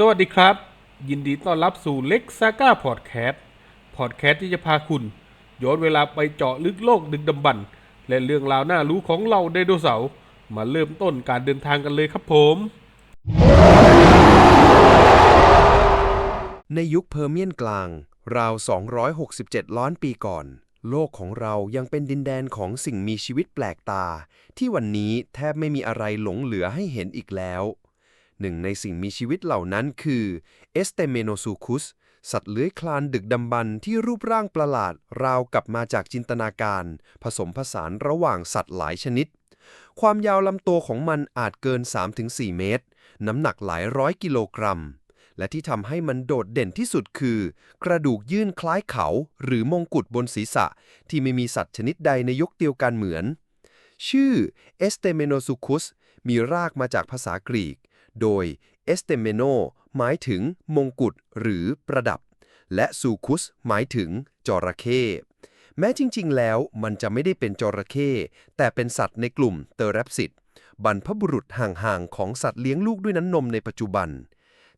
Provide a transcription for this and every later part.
สวัสดีครับ ยินดีต้อนรับสู่เล็กซาก้าพอดแคสต์พอดแคสต์ที่จะพาคุณ ย้อนเวลาไปเจาะลึกโลกดึกดำบรรพ์และเรื่องราวน่ารู้ของเราไดโนเสาร์มาเริ่มต้นการเดินทางกันเลยครับผม ในยุคเพอร์เมียนกลาง ราว 267 ล้านปีก่อน โลกของเรายังเป็นดินแดนของสิ่งมีชีวิตแปลกตา ที่วันนี้แทบไม่มีอะไรหลงเหลือให้เห็นอีกแล้ว หนึ่งในสิ่งมีชีวิตเหล่านั้นคือเอสเตเมโนซูคุสสัตว์เลื้อยคลานดึกดำบรรที่รูปร่างประหลาด ราวกับมาจากจินตนาการ ผสมผสานระหว่างสัตว์หลายชนิด ความยาวลำตัวของมันอาจเกิน 3-4 เมตร น้ำหนักหลายร้อยกิโลกรัม และที่ทำให้มันโดดเด่นที่สุดคือ กระดูกยื่นคล้ายเขา หรือมงกุฎบนศีรษะ ที่ไม่มีสัตว์ชนิดใดในยุคเดียวกันเหมือน ชื่อ e s t e m e n o s u c h u s มีรากมาจากภาษากรีก โดย e s t e m e n o หมายถึงมงกุฎหรือประดับ และ su c h u s หมายถึงจระเข้แม้จริง ๆ แล้วมันจะไม่ได้เป็นจระเข้แต่เป็นสัตว์ในกลุ่มเตอร์แรปซิดบรรพบุรุษห่างๆ ของสัตว์เลี้ยงลูกด้วยน้ำนมในปัจจุบัน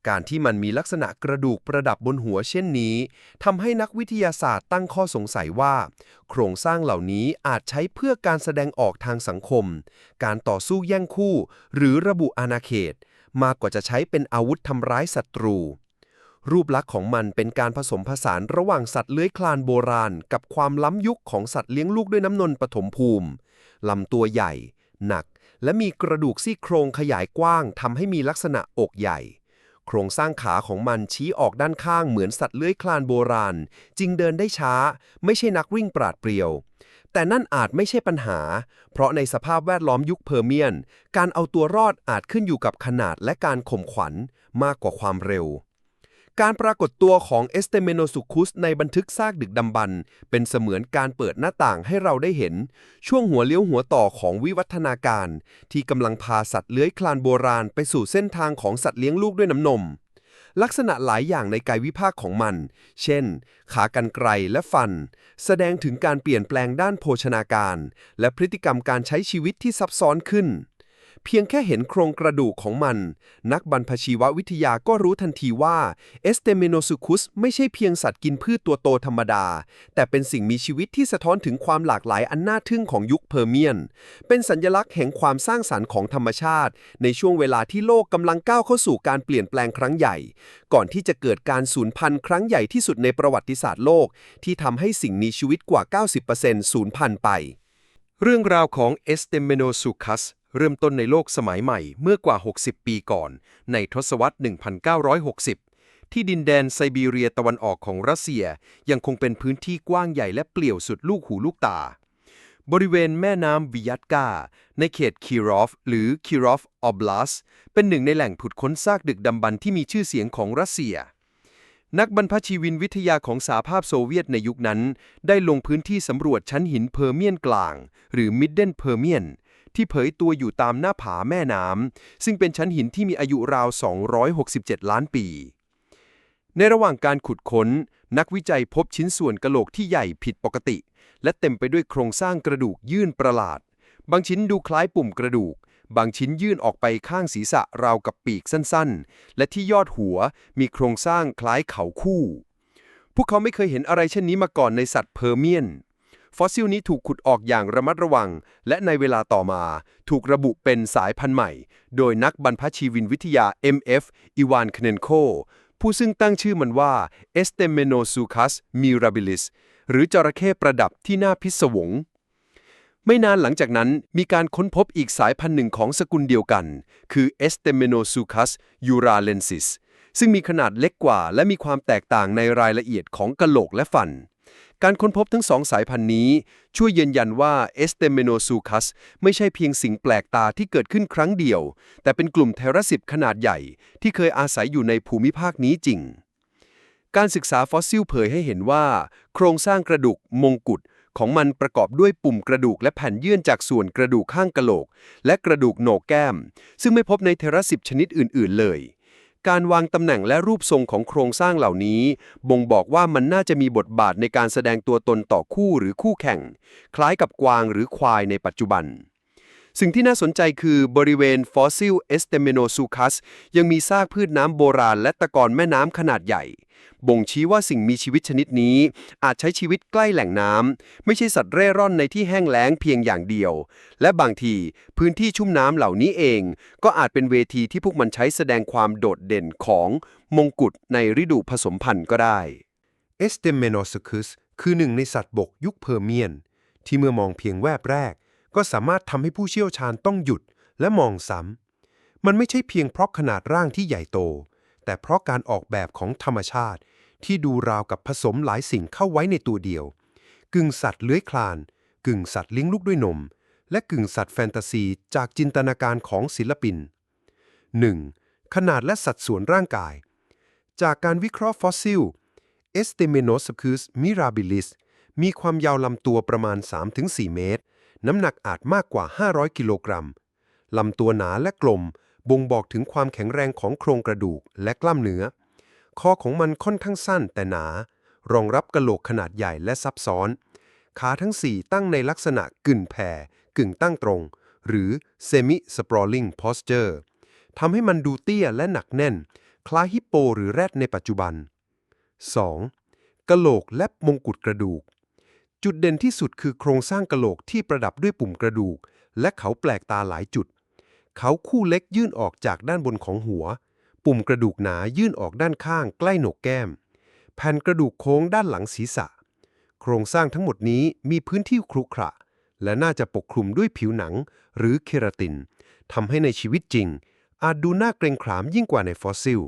การที่มันมีลักษณะกระดูกประดับบนหัวเช่นนี้ทำให้นักวิทยาศาสตร์ตั้งข้อสงสัยว่า โครงสร้างเหล่านี้อาจใช้เพื่อการแสดงออกทางสังคม การต่อสู้แย่งคู่ หรือระบุอาณาเขต มากกว่าจะใช้เป็นอาวุธทำร้ายศัตรู รูปลักษณ์ของมันเป็นการผสมผสานระหว่างสัตว์เลื้อยคลานโบราณ กับความล้ำยุคของสัตว์เลี้ยงลูกด้วยน้ำนมปฐมภูมิลำตัวใหญ่ หนัก และมีกระดูกซี่โครงขยายกว้างทำให้มีลักษณะอกใหญ่ โครงสร้างขาของมันชี้ออกด้านข้างเหมือนสัตว์เลื้อยคลานโบราณ จึงเดินได้ช้า ไม่ใช่นักวิ่งปราดเปรียว แต่นั่นอาจไม่ใช่ปัญหา เพราะในสภาพแวดล้อมยุคเพอร์เมียน การเอาตัวรอดอาจขึ้นอยู่กับขนาดและการข่มขวัญมากกว่าความเร็ว การปรากฏตัวของเอสเตเมโนสุคุสในบันทึกซากดึกดำบรรพ์เป็นเสมือนการเปิดหน้าต่างให้เราได้เห็น ช่วงหัวเลี้ยวหัวต่อของวิวัฒนาการ ที่กำลังพาสัตว์เลื้อยคลานโบราณไปสู่เส้นทางของสัตว์เลี้ยงลูกด้วยน้ำนม ลักษณะหลายอย่างในกายวิภาคของมัน เช่น ขากรรไกรและฟัน แสดงถึงการเปลี่ยนแปลงด้านโภชนาการ และพฤติกรรมการใช้ชีวิตที่ซับซ้อนขึ้น เพียงแค่เห็นโครงกระดูกของมัน นักบรรพชีววิทยาก็รู้ทันทีว่าเอสเตเมโนสุคุสไม่ใช่เพียงสัตว์กินพืชตัวโตธรรมดา แต่เป็นสิ่งมีชีวิตที่สะท้อนถึงความหลากหลายอันน่าทึ่งของยุคเพอร์เมียน เป็นสัญลักษณ์แห่งความสร้างสรรค์ของธรรมชาติ ในช่วงเวลาที่โลกกำลังก้าวเข้าสู่การเปลี่ยนแปลงครั้งใหญ่ ก่อนที่จะเกิดการสูญพันธุ์ครั้งใหญ่ที่สุดในประวัติศาสตร์โลก ที่ทำให้สิ่งมีชีวิตกว่า 90%สูญพันธุ์ไปเรื่องราวของเอสเตเมโนซูคัส เริ่มต้นในโลกสมัยใหม่เมื่อกว่า 60 ปีก่อน ในทศวรรษ 1960 ที่ดินแดนไซบีเรียตะวันออกของรัสเซียยังคงเป็นพื้นที่กว้างใหญ่และเปลี่ยวสุดลูกหูลูกตา บริเวณแม่น้ำวิยัตกา ในเขตคีรอฟ หรือคีรอฟออบลาส เป็นหนึ่งในแหล่งผุดค้นซากดึกดำบรรที่มีชื่อเสียงของรัสเซียนักบรรพชีวินวิทยาของสหภาพโซเวียตในยุคนั้น ได้ลงพื้นที่สำรวจชั้นหินเพอร์เมียนกลาง หรือมิดเดิลเพอร์เมียน ที่เผยตัวอยู่ตามหน้าผาแม่น้ำซึ่งเป็นชั้นหินที่มีอายุราว 267 ล้านปี ในระหว่างการขุดค้น นักวิจัยพบชิ้นส่วนกะโหลกที่ใหญ่ผิดปกติ และเต็มไปด้วยโครงสร้างกระดูกยื่นประหลาด บางชิ้นดูคล้ายปุ่มกระดูก บางชิ้นยื่นออกไปข้างศีรษะราวกับปีกสั้นๆ และที่ยอดหัวมีโครงสร้างคล้ายเขาคู่ พวกเขาไม่เคยเห็นอะไรเช่นนี้มาก่อนในสัตว์เพอร์เมียน ฟอสซิลนี้ถูกขุดออกอย่างระมัดระวัง และในเวลาต่อมา ถูกระบุเป็นสายพันธุ์ใหม่ โดยนักบรรพชีวินวิทยา MF อีวานคเนนโค ผู้ซึ่งตั้งชื่อมันว่า e s t e m e n o s u c h u s mirabilis หรือจระเข้ประดับที่น่าพิศวง ไม่นานหลังจากนั้นมีการค้นพบอีกสายพันธุ์หนึ่งของสกุลเดียวกัน คือ e s t e m e n o s u c h u s uralensis ซึ่งมีขนาดเล็กกว่า และมีความแตกต่างในรายละเอียดของกะโหลกและฟัน การค้นพบทั้งสองสายพันธุ์นี้ ช่วยยืนยันว่า e s t e m e n o s u c h u s ไม่ใช่เพียงสิ่งแปลกตาที่เกิดขึ้นครั้งเดียว แต่เป็นกลุ่มเทราสิบขนาดใหญ่ ที่เคยอาศัยอยู่ในภูมิภาคนี้จริง การศึกษาฟอสซิลเผยให้เห็นว่า โครงสร้างกระดูกมงกุฎของมันประกอบด้วยปุ่มกระดูกและแผ่นเยื่อนจากส่วนกระดูกข้างกะโหลก และกระดูกโหนกแก้ม ซึ่งไม่พบในเทราสิบชนิดอื่น ๆ เลย การวางตำแหน่งและรูปทรงของโครงสร้างเหล่านี้ บ่งบอกว่ามันน่าจะมีบทบาทในการแสดงตัวตนต่อคู่หรือคู่แข่ง คล้ายกับกวางหรือควายในปัจจุบัน สิ่งที่น่าสนใจคือบริเวณฟอสซิลเอสเตเมโนซูคัสยังมีซากพืชน้ำโบราณและตะกอนแม่น้ำขนาดใหญ่ บ่งชี้ว่าสิ่งมีชีวิตชนิดนี้ อาจใช้ชีวิตใกล้แหล่งน้ำไม่ใช่สัตว์เร่ร่อนในที่แห้งแล้งเพียงอย่างเดียว และบางทีพื้นที่ชุ่มน้ำเหล่านี้เอง ก็อาจเป็นเวทีที่พวกมันใช้แสดงความโดดเด่นของมงกุฎในฤดูผสมพันธุ์ก็ได้เอสเตเมโนซ u คุสคือหนึ่งในสัตว์บกยุคเพอร์เมียน ที่เมื่อมองเพียงแวบแรก ก็สามารถทำให้ผู้เชี่ยวชาญต้องหยุดและมองซ้ำมันไม่ใช่เพียงเพราะขนาดร่างที่ใหญ่โต แต่เพราะการออกแบบของธรรมชาติ ที่ดูราวกับผสมหลายสิ่งเข้าไว้ในตัวเดียว กึ่งสัตว์เลื้อยคลาน กึ่งสัตว์เลี้ยงลูกด้วยนม และกึ่งสัตว์แฟนตาซีจากจินตนาการของศิลปิน 1. ขนาดและสัดส่วนร่างกาย จากการวิเคราะห์ฟอสซิลเอสเตเมโนสคุสมิราบิลิสมีความยาวลำตัวประมาณ 3-4 เมตร น้ำหนักอาจมากกว่า 500 กิโลกรัมลำตัวหนาและกลม บ่งบอกถึงความแข็งแรงของโครงกระดูกและกล้ามเนื้อ คอของมันค่อนข้างสั้นแต่หนา รองรับกระโหลกขนาดใหญ่และซับซ้อน ขาทั้ง 4 ตั้งในลักษณะกึ่งแผ่กึ่งตั้งตรง หรือ semi sprawling posture ทำให้มันดูเตี้ยและหนักแน่น คล้ายฮิปโปหรือแรดในปัจจุบัน 2. กระโหลกและมงกุฎกระดูก จุดเด่นที่สุดคือโครงสร้างกะโหลกที่ประดับด้วยปุ่มกระดูก และเขาแปลกตาหลายจุด เขาคู่เล็กยื่นออกจากด้านบนของหัว ปุ่มกระดูกหนายื่นออกด้านข้างใกล้โหนกแก้ม แผ่นกระดูกโค้งด้านหลังศีรษะ โครงสร้างทั้งหมดนี้มีพื้นที่ครุขระ และน่าจะปกคลุมด้วยผิวหนัง หรือเคราตินทำให้ในชีวิตจริง อาจดูน่าเกรงขามยิ่งกว่าในฟอสซิล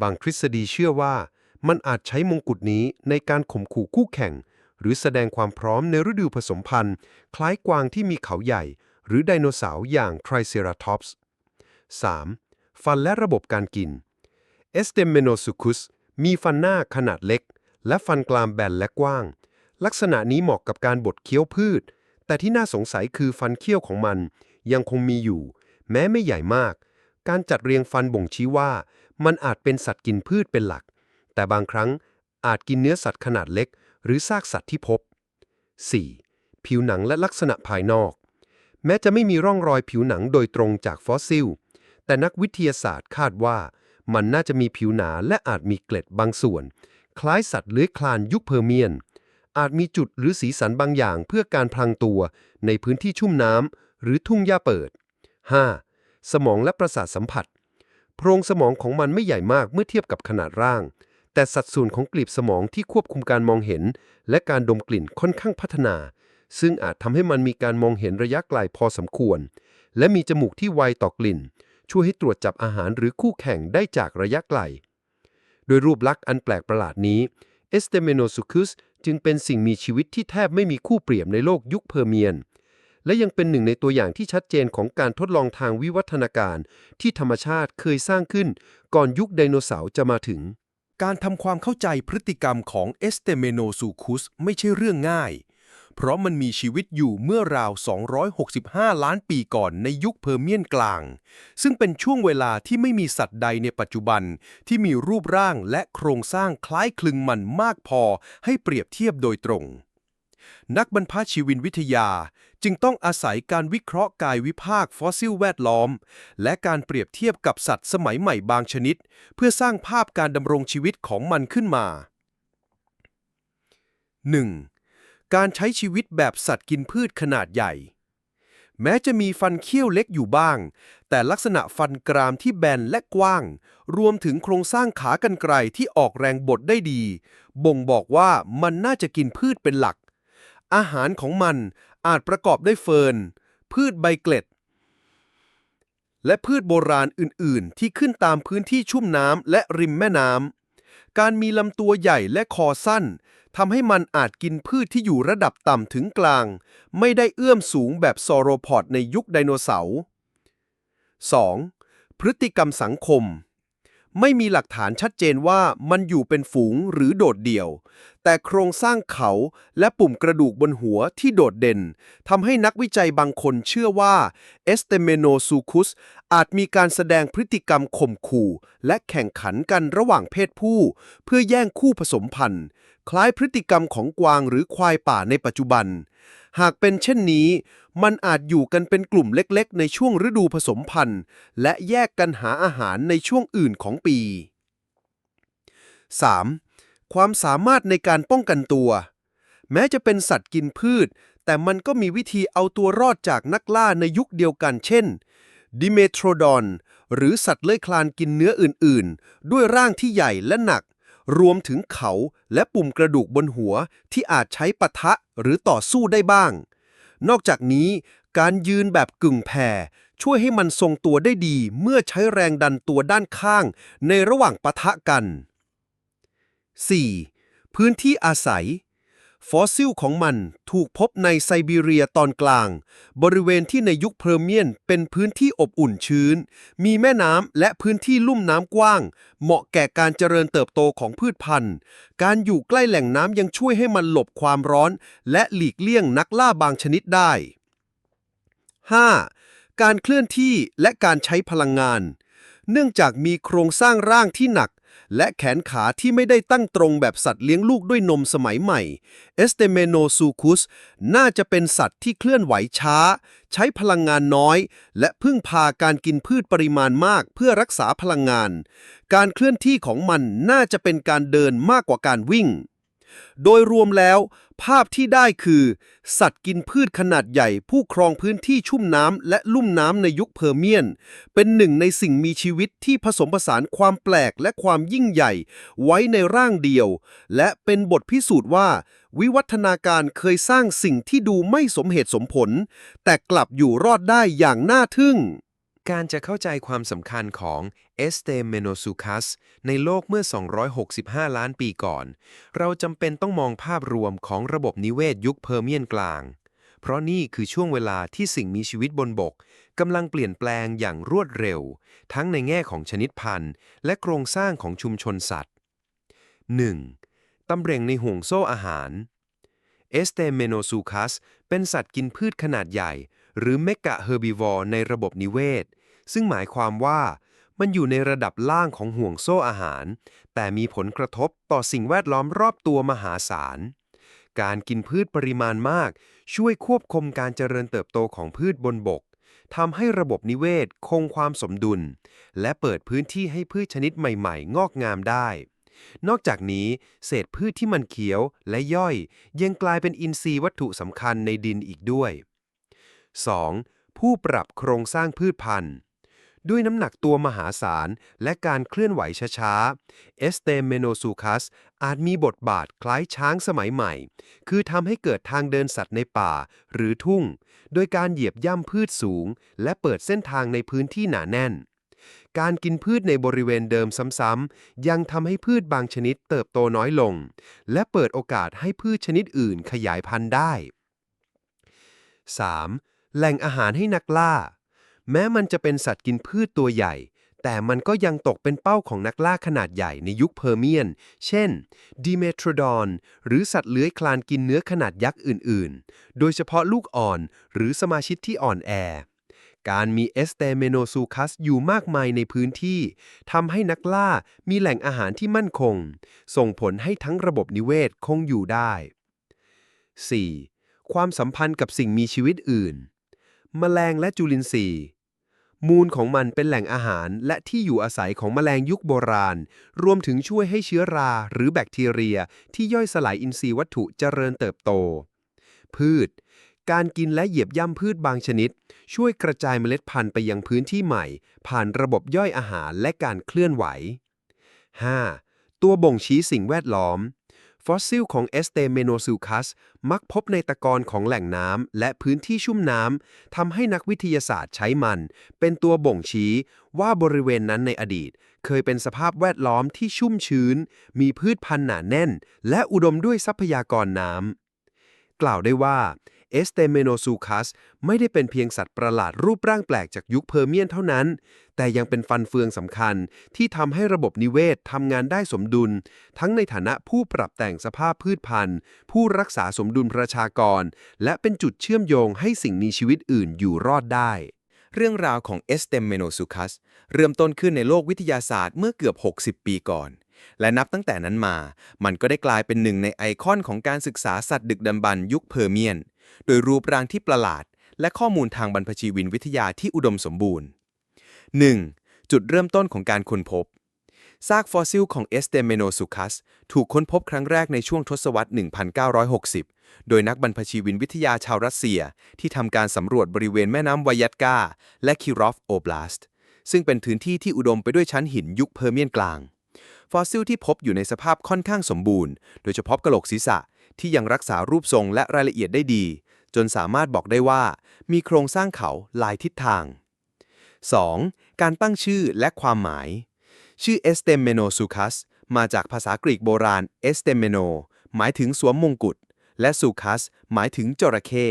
บางทฤษฎีเชื่อว่า มันอาจใช้มงกุฎนี้ในการข่มขู่คู่แข่ง หรือแสดงความพร้อมในฤดูผสมพันธุ์ คล้ายกวางที่มีเขาใหญ่ หรือไดโนเสาร์อย่างไทรเซราทอปส์ 3. ฟันและระบบการกิน เอสเตเมโนซูคุสมีฟันหน้าขนาดเล็ก และฟันกรามแบนและกว้าง ลักษณะนี้เหมาะกับการบดเคี้ยวพืช แต่ที่น่าสงสัยคือฟันเคี้ยวของมัน ยังคงมีอยู่ แม้ไม่ใหญ่มาก การจัดเรียงฟันบ่งชี้ว่า มันอาจเป็นสัตว์กินพืชเป็นหลัก แต่บางครั้งอาจกินเนื้อสัตว์ขนาดเล็ก หรือซากสัตว์ที่พบ 4. ผิวหนังและลักษณะภายนอก แม้จะไม่มีร่องรอยผิวหนังโดยตรงจากฟอสซิล แต่นักวิทยาศาสตร์คาดว่ามันน่าจะมีผิวหนาและอาจมีเกล็ดบางส่วน คล้ายสัตว์เลื้อยคลานยุคเพอร์เมียน อาจมีจุดหรือสีสันบางอย่างเพื่อการพลางตัวในพื้นที่ชุ่มน้ำหรือทุ่งหญ้าเปิด 5. สมองและประสาทสัมผัส โพรงสมองของมันไม่ใหญ่มากเมื่อเทียบกับขนาดร่าง แต่สัดส่วนของกลีบสมองที่ควบคุมการมองเห็น และการดมกลิ่นค่อนข้างพัฒนา ซึ่งอาจทำให้มันมีการมองเห็นระยะไกลพอสมควร และมีจมูกที่ไวต่อกลิ่น ช่วยให้ตรวจจับอาหารหรือคู่แข่งได้จากระยะไกล โดยรูปลักษณ์อันแปลกประหลาดนี้เอสเตเมโนซูคุสจึงเป็นสิ่งมีชีวิตที่แทบไม่มีคู่เปรียบในโลกยุคเพอร์เมียน และยังเป็นหนึ่งในตัวอย่างที่ชัดเจนของการทดลองทางวิวัฒนาการ ที่ธรรมชาติเคยสร้างขึ้น ก่อนยุคไดโนเสาร์จะมาถึง การทำความเข้าใจพฤติกรรมของเอสเตเมโนซูคุสไม่ใช่เรื่องง่าย เพราะมันมีชีวิตอยู่เมื่อราว 265 ล้านปีก่อนในยุคเพอร์เมียนกลาง ซึ่งเป็นช่วงเวลาที่ไม่มีสัตว์ใดในปัจจุบันที่มีรูปร่างและโครงสร้างคล้ายคลึงมันมากพอให้เปรียบเทียบโดยตรง นักบรรพชีวินวิทยา จึงต้องอาศัยการวิเคราะห์กายวิภาคฟอสซิลแวดล้อม และการเปรียบเทียบกับสัตว์สมัยใหม่บางชนิด เพื่อสร้างภาพการดำรงชีวิตของมันขึ้นมา 1. การใช้ชีวิตแบบสัตว์กินพืชขนาดใหญ่ แม้จะมีฟันเคี้ยวเล็กอยู่บ้าง แต่ลักษณะฟันกรามที่แบนและกว้าง รวมถึงโครงสร้างขากรรไกรที่ออกแรงบดได้ดี บ่งบอกว่ามันน่าจะกินพืชเป็นหลัก อาหารของมันอาจประกอบด้วยเฟิร์น พืชใบเกล็ด และพืชโบราณอื่น ๆ ที่ขึ้นตามพื้นที่ชุ่มน้ำและริมแม่น้ำ การมีลำตัวใหญ่และคอสั้นทำให้มันอาจกินพืชที่อยู่ระดับต่ำถึงกลาง ไม่ได้เอื้อมสูงแบบซอโรพอดในยุคไดโนเสาร์ 2. พฤติกรรมสังคม ไม่มีหลักฐานชัดเจนว่ามันอยู่เป็นฝูงหรือโดดเดี่ยว แต่โครงสร้างเขาและปุ่มกระดูกบนหัวที่โดดเด่นทำให้นักวิจัยบางคนเชื่อว่าเอสเตเมโนซูคุสอาจมีการแสดงพฤติกรรมข่มขู่ และแข่งขันกันระหว่างเพศผู้ เพื่อแย่งคู่ผสมพันธุ์ คล้ายพฤติกรรมของกวางหรือควายป่าในปัจจุบัน หากเป็นเช่นนี้ มันอาจอยู่กันเป็นกลุ่มเล็กๆ ในช่วงฤดูผสมพันธุ์ และแยกกันหาอาหารในช่วงอื่นของปี 3. ความสามารถในการป้องกันตัว แม้จะเป็นสัตว์กินพืช แต่มันก็มีวิธีเอาตัวรอดจากนักล่าในยุคเดียวกันเช่น ดิเมโทรดอน หรือสัตว์เลื้อยคลานกินเนื้ออื่น ๆ ด้วยร่างที่ใหญ่และหนัก รวมถึงเขาและปุ่มกระดูกบนหัวที่อาจใช้ปะทะหรือต่อสู้ได้บ้าง นอกจากนี้ การยืนแบบกึ่งแผ่ช่วยให้มันทรงตัวได้ดีเมื่อใช้แรงดันตัวด้านข้างในระหว่างปะทะกัน 4. พื้นที่อาศัย ฟอสซิลของมันถูกพบในไซบีเรียตอนกลาง บริเวณที่ในยุคเพอร์เมียนเป็นพื้นที่อบอุ่นชื้น มีแม่น้ำและพื้นที่ลุ่มน้ำกว้าง เหมาะแก่การเจริญเติบโตของพืชพันธุ์ การอยู่ใกล้แหล่งน้ำยังช่วยให้มันหลบความร้อน และหลีกเลี่ยงนักล่าบางชนิดได้ 5. การเคลื่อนที่และการใช้พลังงาน เนื่องจากมีโครงสร้างร่างที่หนัก และแขนขาที่ไม่ได้ตั้งตรงแบบสัตว์เลี้ยงลูกด้วยนมสมัยใหม่เอสเตเมโนซูคุสน่าจะเป็นสัตว์ที่เคลื่อนไหวช้า ใช้พลังงานน้อย และพึ่งพาการกินพืชปริมาณมากเพื่อรักษาพลังงาน การเคลื่อนที่ของมันน่าจะเป็นการเดินมากกว่าการวิ่ง โดยรวมแล้ว ภาพที่ได้คือ สัตว์กินพืชขนาดใหญ่ ผู้ครองพื้นที่ชุ่มน้ำและลุ่มน้ำในยุคเพอร์เมียน เป็นหนึ่งในสิ่งมีชีวิตที่ผสมผสานความแปลกและความยิ่งใหญ่ ไว้ในร่างเดียว และเป็นบทพิสูจน์ว่า วิวัฒนาการเคยสร้างสิ่งที่ดูไม่สมเหตุสมผล แต่กลับอยู่รอดได้อย่างน่าทึ่ง การจะเข้าใจความสำคัญของเอสเตเมโนซูคัสในโลกเมื่อ 265 ล้านปีก่อน เราจำเป็นต้องมองภาพรวมของระบบนิเวศยุคเพอร์เมียนกลาง เพราะนี่คือช่วงเวลาที่สิ่งมีชีวิตบนบกกำลังเปลี่ยนแปลงอย่างรวดเร็ว ทั้งในแง่ของชนิดพันธุ์ และโครงสร้างของชุมชนสัตว์ 1. ตำแหน่งในห่วงโซ่อาหารเอสเตเมโนซูคัสเป็นสัตว์กินพืชขนาดใหญ่ หรือเมกะเฮอร์บิวอร์ในระบบนิเวศ ซึ่งหมายความว่ามันอยู่ในระดับล่างของห่วงโซ่อาหาร แต่มีผลกระทบต่อสิ่งแวดล้อมรอบตัวมหาศาล การกินพืชปริมาณมาก ช่วยควบคุมการเจริญเติบโตของพืชบนบกทำให้ระบบนิเวศคงความสมดุล และเปิดพื้นที่ให้พืชชนิดใหม่ ๆ งอกงามได้ นอกจากนี้ เศษพืชที่มันเขียวและย่อย ยังกลายเป็นอินทรีย์วัตถุสำคัญในดินอีกด้วย 2. ผู้ปรับโครงสร้างพืชพันธุ์ ด้วยน้ำหนักตัวมหาศาล และการเคลื่อนไหวช้าๆ เอสเตเมโนซูคัสอาจมีบทบาทคล้ายช้างสมัยใหม่ คือทำให้เกิดทางเดินสัตว์ในป่าหรือทุ่ง โดยการเหยียบย่ำพืชสูง และเปิดเส้นทางในพื้นที่หนาแน่น การกินพืชในบริเวณเดิมซ้ำๆ ยังทำให้พืชบางชนิดเติบโตน้อยลง และเปิดโอกาสให้พืชชนิดอื่นขยายพันธุ์ได้ 3. แหล่งอาหารให้นักล่า แม้มันจะเป็นสัตว์กินพืชตัวใหญ่ แต่มันก็ยังตกเป็นเป้าของนักล่าขนาดใหญ่ในยุคเพอร์เมียน เช่นดิเมทรดอนหรือสัตว์เลื้อยคลานกินเนื้อขนาดยักษ์อื่นๆ โดยเฉพาะลูกอ่อนหรือสมาชิกที่อ่อนแอ การมีเอสเตเมโนซูคัสอยู่มากมายในพื้นที่ทำให้นักล่ามีแหล่งอาหารที่มั่นคง ส่งผลให้ทั้งระบบนิเวศคงอยู่ได้ 4. ความสัมพันธ์กับสิ่งมีชีวิตอื่น แมลงและจุลินทรีย์ มูลของมันเป็นแหล่งอาหารและที่อยู่อาศัยของแมลงยุคโบราณ รวมถึงช่วยให้เชื้อราหรือแบคทีเรีย ที่ย่อยสลายอินทรีย์วัตถุเจริญเติบโต พืช การกินและเหยียบย่ำพืชบางชนิด ช่วยกระจายเมล็ดพันธุ์ไปยังพื้นที่ใหม่ ผ่านระบบย่อยอาหารและการเคลื่อนไหว 5. ตัวบ่งชี้สิ่งแวดล้อม ฟอสซิลของเอสเตเมโนซูคัสมักพบในตะกอนของแหล่งน้ำและพื้นที่ชุ่มน้ำทำให้นักวิทยาศาสตร์ใช้มัน เป็นตัวบ่งชี้ว่าบริเวณนั้นในอดีต เคยเป็นสภาพแวดล้อมที่ชุ่มชื้น มีพืชพันธุ์หนาแน่น และอุดมด้วยทรัพยากรน้ำกล่าวได้ว่า เอสเตเมโนซูคัสไม่ได้เป็นเพียงสัตว์ประหลาดรูปร่างแปลกจากยุคเพอร์เมียนเท่านั้น แต่ยังเป็นฟันเฟืองสำคัญที่ทำให้ระบบนิเวศทำงานได้สมดุล ทั้งในฐานะผู้ปรับแต่งสภาพพืชพันธุ์ ผู้รักษาสมดุลประชากร และเป็นจุดเชื่อมโยงให้สิ่งมีชีวิตอื่นอยู่รอดได้เรื่องราวของเอสเตมเมโนซูคัสเริ่มต้นขึ้นในโลกวิทยาศาสตร์เมื่อเกือบ 60 ปีก่อน และนับตั้งแต่นั้นมา มันก็ได้กลายเป็นหนึ่งในไอคอนของการศึกษาสัตว์ดึกดำบรรยุคเพอร์เมียน โดยรูปร่างที่ประหลาด และข้อมูลทางบรรพชีวินวิทยาที่อุดมสมบูรณ์ 1. จุดเริ่มต้นของการค้นพบ ซากฟอสซิลของเอสเตเมโนซูคัสถูกค้นพบครั้งแรกในช่วงทศวรรษ 1960 โดยนักบรรพชีวินวิทยาชาวรัสเซีย ที่ทำการสำรวจบริเวณแม่น้ำวายัตกาและคิรอฟโอบลาสต์ซึ่งเป็นพื้นที่ที่อุดมไปด้วยชั้นหินยุคเพอร์เมียนกลาง ฟอสซิลที่พบอยู่ในสภาพค่อนข้างสมบูรณ์ โดยเฉพาะกะโหลกศีรษะที่ยังรักษารูปทรงและรายละเอียดได้ดี จนสามารถบอกได้ว่า มีโครงสร้างเขาหลายทิศทาง 2. การตั้งชื่อและความหมาย ชื่อเอสเตมเมโนซูคัสมาจากภาษากรีกโบราณเอสเตมเมโนหมายถึงสวมมงกุฎและซูคัสหมายถึงจระเข้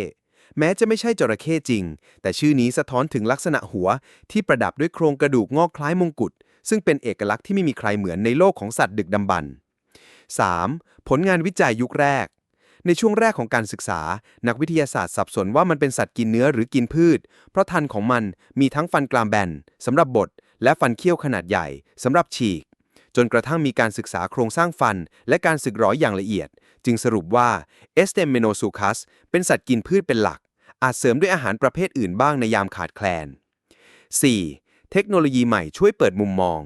แม้จะไม่ใช่จระเข้จริง แต่ชื่อนี้สะท้อนถึงลักษณะหัวที่ประดับด้วยโครงกระดูกงอกคล้ายมงกุฎ ซึ่งเป็นเอกลักษณ์ที่ไม่มีใครเหมือนในโลกของสัตว์ดึกดำบรรพ์ 3. ผลงานวิจัยยุคแรก ในช่วงแรกของการศึกษา นักวิทยาศาสตร์สับสนว่ามันเป็นสัตว์กินเนื้อหรือกินพืช เพราะทันของมันมีทั้งฟันกรามแบนสำหรับบดและฟันเคี้ยวขนาดใหญ่สำหรับฉีก จนกระทั่งมีการศึกษาโครงสร้างฟัน และการสึกหรอยอย่างละเอียด จึงสรุปว่าเอสเตมเมโนซูคัสเป็นสัตว์กินพืชเป็นหลัก อาจเสริมด้วยอาหารประเภทอื่นบ้างในยามขาดแคลน 4. เทคโนโลยีใหม่ช่วยเปิดมุมมอง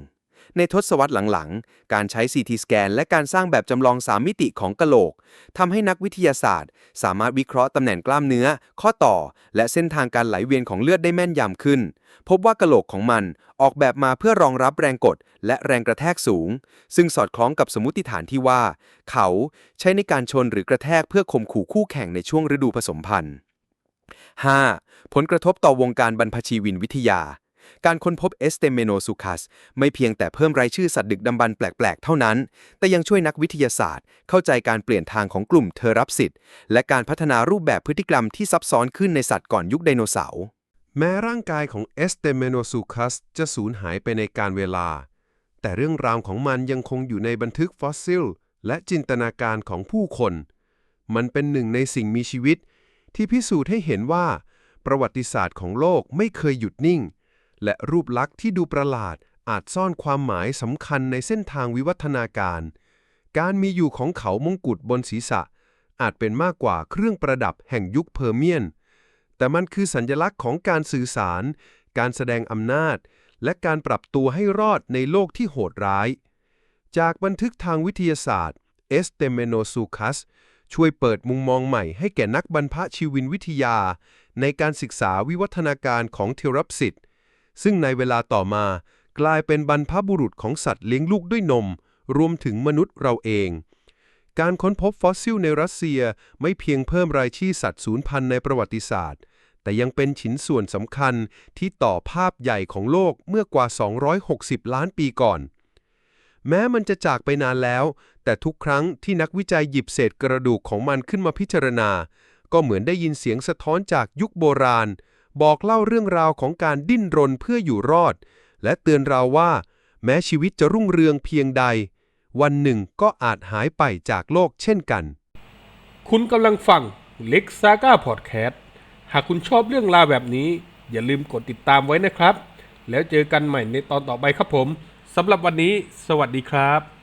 ในทศวรรษหลังๆ การใช้ CT สแกนและการสร้างแบบจำลอง 3 มิติของกะโหลกทำให้นักวิทยาศาสตร์ สามารถวิเคราะห์ตำแหน่งกล้ามเนื้อ ข้อต่อ และเส้นทางการไหลเวียนของเลือดได้แม่นยำขึ้น พบว่ากะโหลกของมันออกแบบมาเพื่อรองรับแรงกด และแรงกระแทกสูง ซึ่งสอดคล้องกับสมมติฐานที่ว่า เขาใช้ในการชนหรือกระแทกเพื่อข่มขู่คู่แข่งในช่วงฤดูผสมพันธุ์ 5. ผลกระทบต่อวงการบรรพชีวินวิทยา การค้นพบเอสเตเมโนซูคัสไม่เพียงแต่เพิ่มรายชื่อสัตว์ดึกดำบรรพ์แปลก ๆ เท่านั้น แต่ยังช่วยนักวิทยาศาสตร์ เข้าใจการเปลี่ยนทางของกลุ่มเทอรับสิตและการพัฒนารูปแบบพฤติกรรมที่ซับซ้อนขึ้นในสัตว์ก่อนยุคไดโนเสาร์ แม้ร่างกายของเอสเตเมโนซูคัสจะสูญหายไปในการเวลา แต่เรื่องราวของมันยังคงอยู่ในบันทึกฟอสซิล และจินตนาการของผู้คน มันเป็นหนึ่งในสิ่งมีชีวิต ที่พิสูจน์ให้เห็นว่า ประวัติศาสตร์ของโลกไม่เคยหยุดนิ่ง และรูปลักษณ์ที่ดูประหลาดอาจซ่อนความหมายสำคัญในเส้นทางวิวัฒนาการ การมีอยู่ของเขามงกุฎบนศีรษะ อาจเป็นมากกว่าเครื่องประดับแห่งยุคเพอร์เมียน แต่มันคือสัญลักษณ์ของการสื่อสาร การแสดงอำนาจ และการปรับตัวให้รอดในโลกที่โหดร้าย จากบันทึกทางวิทยาศาสตร์ เอสเตเมโนซูคัส ช่วยเปิดมุมมองใหม่ให้แก่นักบรรพชีวินวิทยา ในการศึกษาวิวัฒนาการของเทรัปสิต ซึ่งในเวลาต่อมา กลายเป็นบรรพบุรุษของสัตว์เลี้ยงลูกด้วยนม รวมถึงมนุษย์เราเอง การค้นพบฟอสซิลในรัสเซียไม่เพียงเพิ่มรายชื่อสัตว์สูญพันธุ์ในประวัติศาสตร์ แต่ยังเป็นชิ้นส่วนสำคัญที่ต่อภาพใหญ่ของโลกเมื่อกว่า 260 ล้านปีก่อน แม้มันจะจากไปนานแล้ว แต่ทุกครั้งที่นักวิจัยหยิบเศษกระดูกของมันขึ้นมาพิจารณา ก็เหมือนได้ยินเสียงสะท้อนจากยุคโบราณ บอกเล่าเรื่องราวของการดิ้นรนเพื่ออยู่รอด และเตือนเราว่า แม้ชีวิตจะรุ่งเรืองเพียงใด วันหนึ่งก็อาจหายไปจากโลกเช่นกัน คุณกำลังฟังเล็กซาก้าพอดแคสต์หากคุณชอบเรื่องราวแบบนี้ อย่าลืมกดติดตามไว้นะครับ แล้วเจอกันใหม่ในตอนต่อไปครับผมสำหรับวันนี้ สวัสดีครับ